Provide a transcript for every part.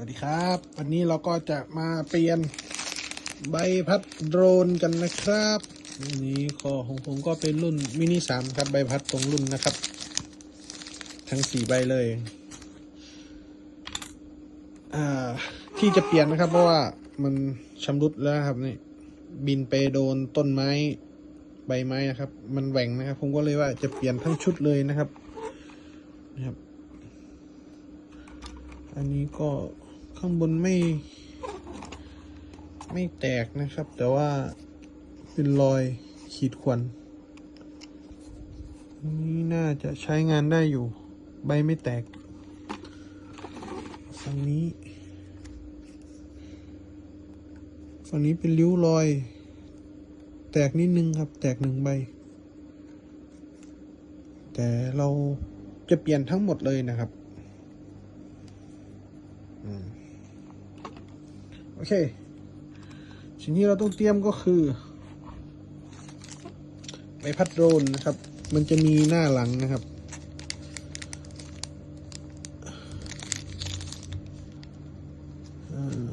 วัสดีครับ วันนี้เราก็จะมาเปลี่ยนใบพัดโดรนกันนะครับนี่คอของผมก็เป็นรุ่นมินิสามครับใบพัดตรงรุ่นนะครับ ทั้งสี่ใบเลยที่จะเปลี่ยนนะครับ เพราะว่ามันชำรุดแล้วครับนี่บินไปโดนต้นไม้ใบไม้นะครับ มันแหว่งนะครับ ผมก็เลยว่าจะเปลี่ยนทั้งชุดเลยนะครับนะครับ อันนี้ก็ ข้างบนไม่ ไม่แตกนะครับ แต่ว่าเป็นรอยขีดข่วนนนี้น่าจะใช้งานได้อยู่ ใบไม่แตกฝั่งนี้ฝั่งนี้เป็นริ้วรอย แตกนิดนึงครับ แตกหนึ่งใบ แต่เราจะเปลี่ยนทั้งหมดเลยนะครับ อืม โอเค สิ่งที่เราต้องเตรียมก็คือใบพัดโดรนนะครับ มันจะมีหน้าหลังนะครับอ่า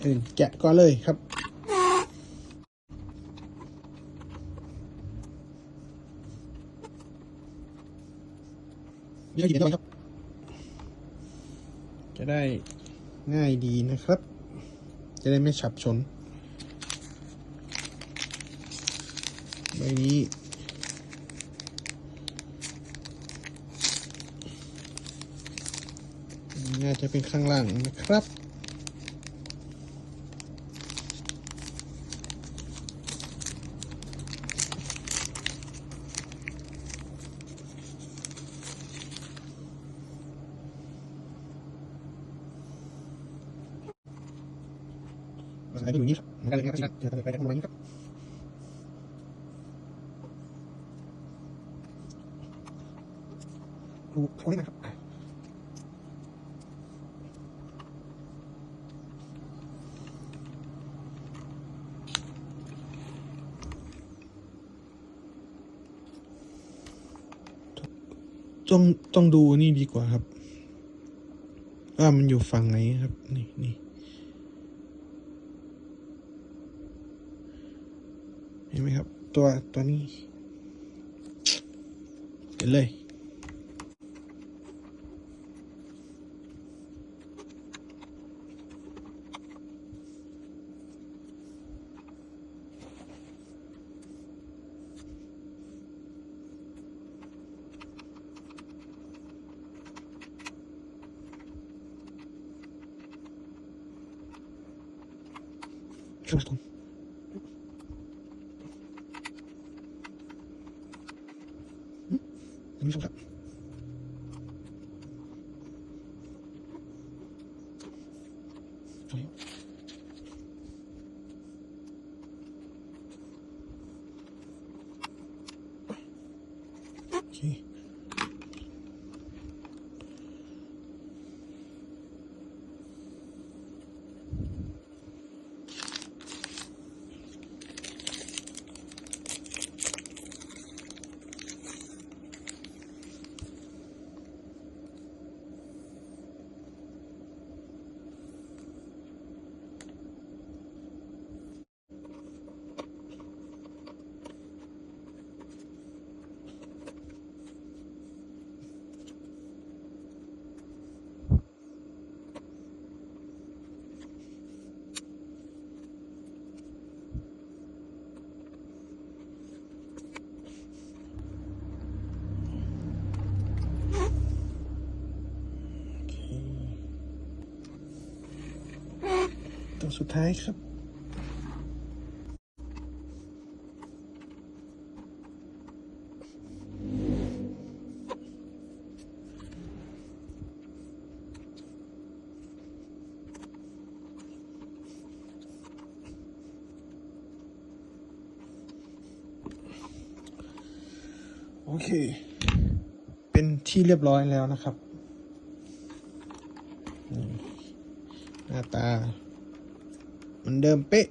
เออแกะก่อนเลยครับ เยอะอยู่ด้วยครับ จะได้ง่ายดีนะครับ จะได้ไม่ฉับชน ใบนี้น่าจะเป็นข้างล่างนะครับ ภาษาที่อยู่นี่ครับมันก็เลยง่ายๆจะไปจากตรงนี้ครับดูตรงนี้นะครับต้องต้องดูนี่ดีกว่าครับ ว่ามันอยู่ฝั่งไหนครับ นี่นี่ เห็ นไหมครับ ตัวตัวนี้เห็นเลยช่วยผม ท่านผู้ชมครับ โอ สุดท้ายครับโอเค เป็นที่เรียบร้อยแล้วนะครับ หน้าตา มือนเดิมเป๊ะ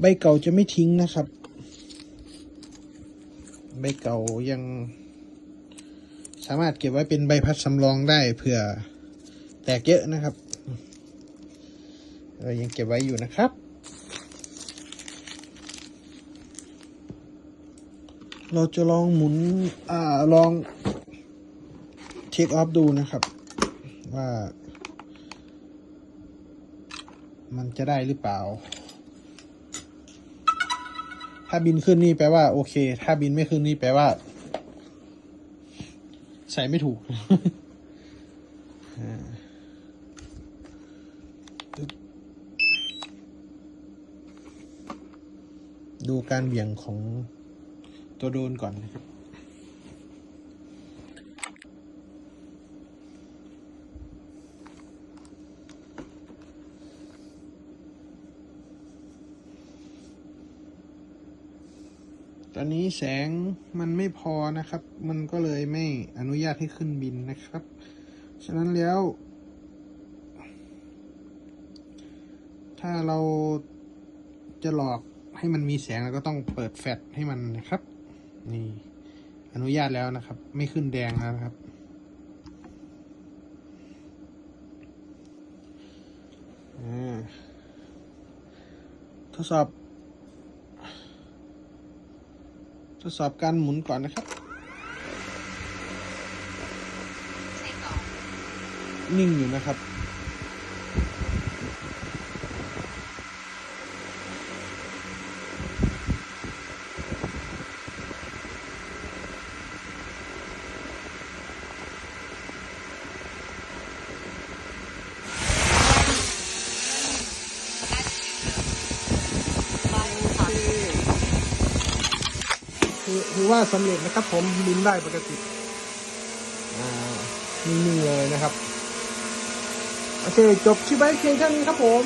ใบเก่าจะไม่ทิ้งนะครับ ใบเก่ายังสามารถเก็บไว้เป็นใบพัดสำรองได้เผื่อแตกเยอะนะครับ เรายังเก็บไว้อยู่นะครับ เราจะลองหมุน อ่า ลองเทคออฟดูนะครับ ว่า มันจะได้หรือเปล่า ถ้าบินขึ้นนี่แปลว่า โอเค ถ้าบินไม่ขึ้นนี่แปลว่า ใส่ไม่ถูกดูการเบี่ยงของตัวโดรนก่อนนะครับ อนนี้แสงมันไม่พอนะครับ มันก็เลยไม่อนุญาตให้ขึ้นบินนะครับ ฉะนั้นแล้ว ถ้าเราจะหลอกให้มันมีแสงเราก็ต้องเปิดแฟลชให้มันนะครับ นี่อนุญาตแล้วนะครับ ไม่ขึ้นแดงแล้วนะครับ ทดสอบ ทดสอบการหมุนก่อนนะครับ นิ่งอยู่นะครับ คือคือว่าสำเร็จนะครับ ผมบินได้ปกติอ่านิ่งๆเลยนะครับ โอเค จบคลิปไว้เพียงเท่านี้ครับผม